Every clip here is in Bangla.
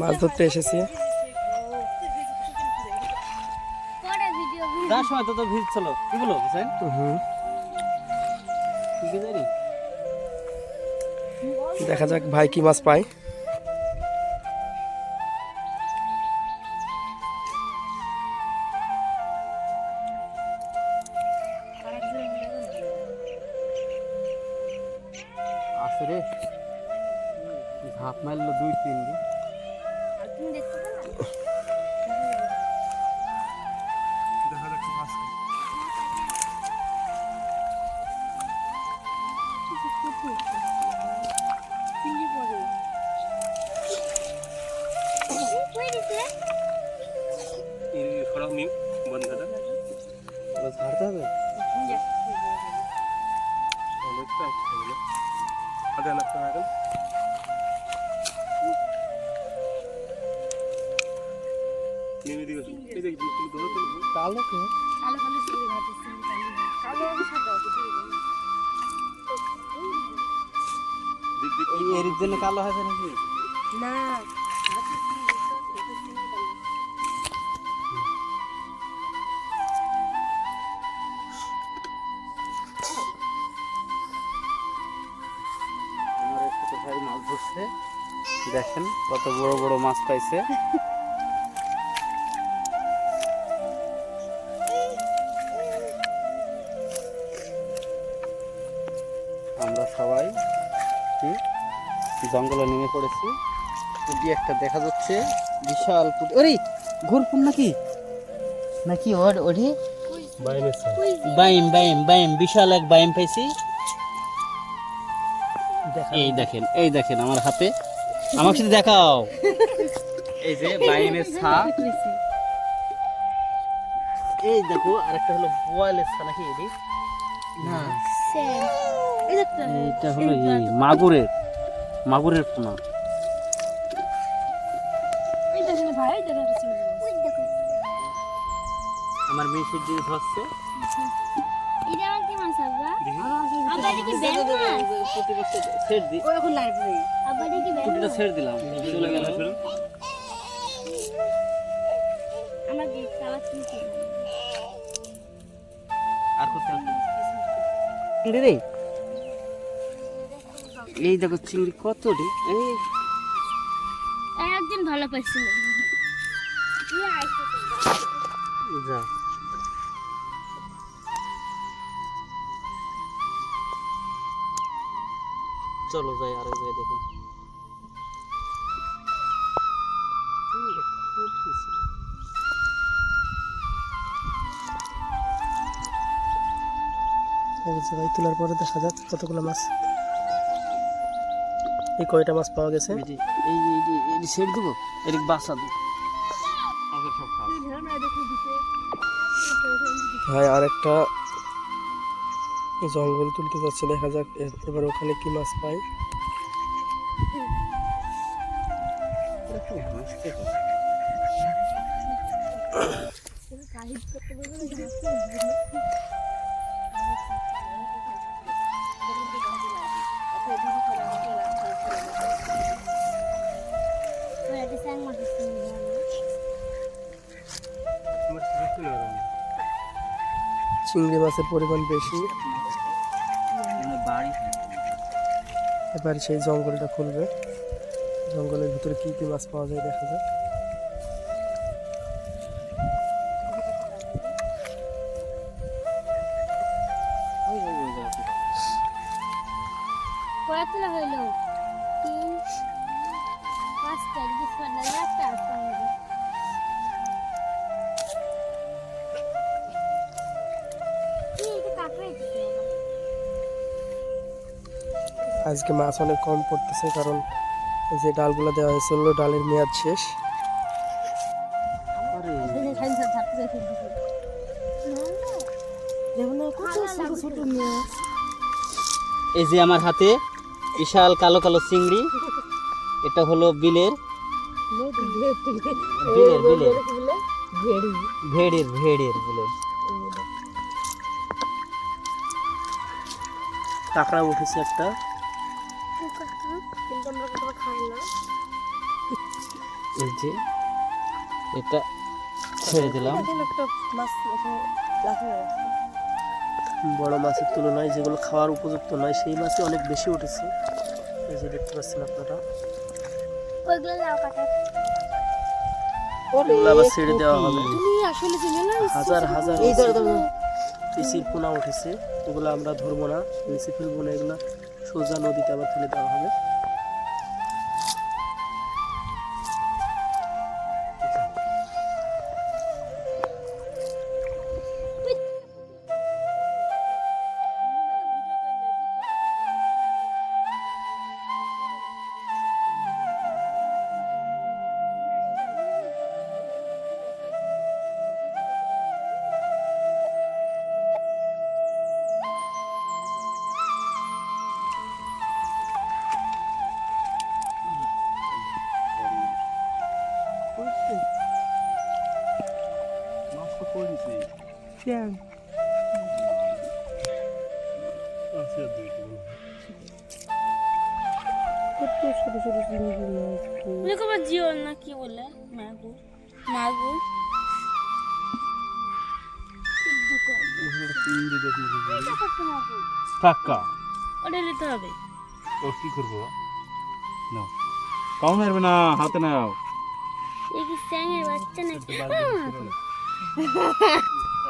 মাছ ধরতে এসেছি। দেখা যাক ভাই কি মাছ পায়। আছে রে ঝাঁপ মারলো দুই তিন দিন। কালো কে? কালো কালো সিঁড়ি ঘাটে সিঁড়ি কালো কালো সাদা দিক দিক এই এর জন্য কালো হয়েছে নাকি? না আমার এক ভাই মাছ ধরছে। দেখেন কত বড় বড় মাছ পাইছে। আমরা সবাই কি? জঙ্গলে নেমে পড়েছি। পুটি একটা দেখা যাচ্ছে। বিশাল পুটি। ওরে ঘুরপুন নাকি? নাকি ওর ওরে? বাইম বাইম বাইম বিশাল এক বাইম পাইছি। এই দেখেন এই দেখেন আমার হাতে। আমাকে সাথে দেখাও। এই যে বাইমের ছা এই দেখো আরেকটা হলো বোয়ালের ছা নাকি এটি? না। এইটা হলো এই মাগুরের মাগুরের পোনা। আমার মেয়ে দিয়ে ধরছে এটা এটা ছেড়ে এটা দিলাম। চলে গেল। আর চিংড়ি রে এই দেখো চিংড়ি কত রে? এই। একদিন ভালো পাইছিল। যা। চলো যাই আর জায়গায় দেখি। এক জায়গায় তোলার পরে দেখা যাক কতগুলো মাছ। এই কয়টা মাছ পাওয়া গেছে? এই সেট দেবো বাসা দেবো ভাই আর একটা জঙ্গল তুলতে যাচ্ছে দেখা যাক এবার ওখানে কি মাছ পাই চিংড়ি মাছের পরিমাণ বেশি। এবার সেই জঙ্গলটা খুলবে। জঙ্গলের ভিতরে কি কি মাছ পাওয়া যায় দেখা যাক। কয়তলা হইল। তিন পাঁচটা আজকে মাছ অনেক কম পড়তেছে কারণ যে ডালগুলো দেওয়া হয়েছিল ডালের মেয়াদ শেষ। এই যে আমার হাতে বিশাল কালো কালো চিংড়ি এটা হলো বিলের বিলের বিলের ভেড়ের ভেড়ের বিলের। কাঁকড়া উঠেছে একটা। কিন্তু আমরা কোথাও খাই না এই যে এটা ছেড়ে দিলাম। বড় মাছের তুলনায় যেগুলো খাওয়ার উপযুক্ত নয় সেই মাছই অনেক বেশি উঠেছে। এই যে দেখতে পাচ্ছেন আপনারা। আবার ছেড়ে দেওয়া হবে। হাজার হাজার পিসির পোনা উঠেছে। ওগুলো আমরা ধরবো না নিচে ফেলব না এগুলো। সোজা নদীতে আবার ফেলে দেওয়া হবে। আছে আর দুই তিন। দেখো বা জিও না কি বলে মাগুর মাগুর তিন দিকে তিন দিকে। মাগুর কাকা ওটা নিতে হবে ও কি করব না কাউ মারবে না হাতে নাও এই কি স্যাঙের বাচ্চা নাকি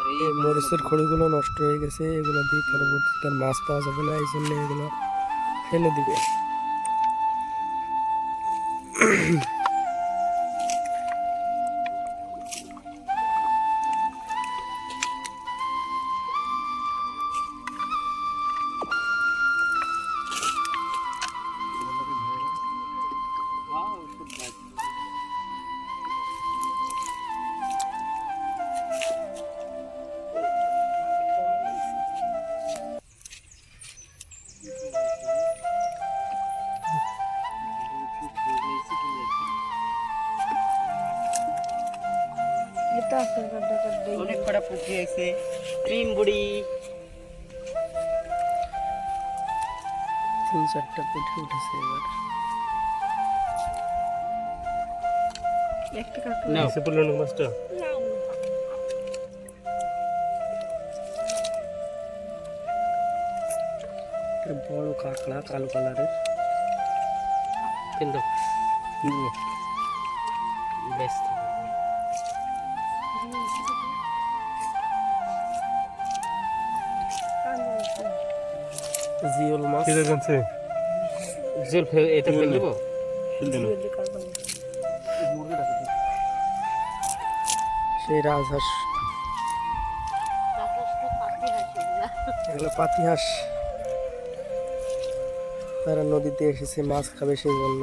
এই মরিচের খড়িগুলো নষ্ট হয়ে গেছে এগুলো দিয়ে পরবর্তীতে মাছ পাওয়া যাবে না এই জন্য এগুলো ফেলে দিবে। অনেক কটা পুকুরি আছে ক্রিম বুড়ি তিন চারটা পুঁটি উঠেছে এবার নাও এসে পড়ল না মাছটা একটা বড় কাঁকড়া কালো কালারের কিন্তু বেশ জিওল মাছ। কাছে? জল ফেল এটা ফেল দেবো? সেই রাজহাঁস। এগুলো পাতিহাঁস। তারা নদীতে এসেছে মাছ খাবে সেই জন্য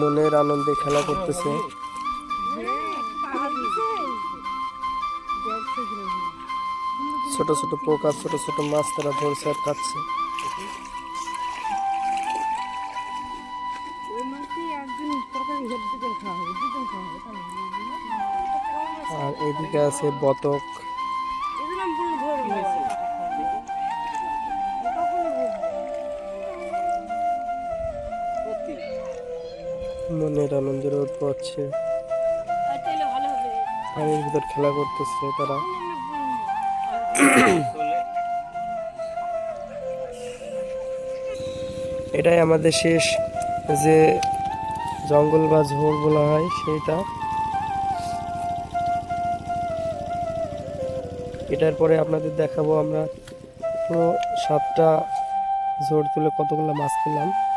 মনের আনন্দে খেলা করতেছে। ছোট ছোট পোকা ছোট ছোট মাছ তারা ধরছে আর খাচ্ছে। আর এদিকে আছে বতক। মনের আনন্দের ভালো হবে পানির ভিতর খেলা করতেছে তারা। এটাই আমাদের শেষ যে জঙ্গল বা ঝোল বলা হয় সেইটা। এটার পরে আপনাদের দেখাবো আমরা পুরো সাতটা ঝোড় তুলে কতগুলো মাছ পেলাম।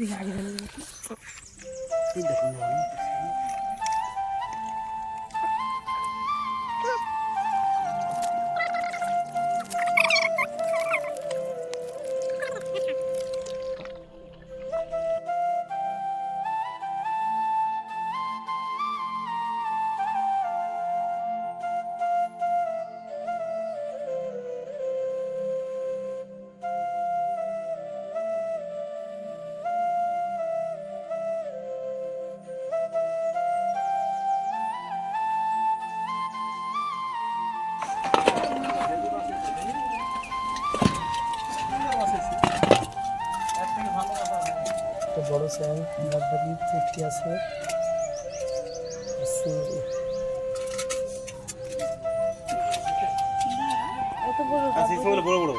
为啥给它弄的这么好。বড় স্যাং বাদ বাকি আছে। বড় বড়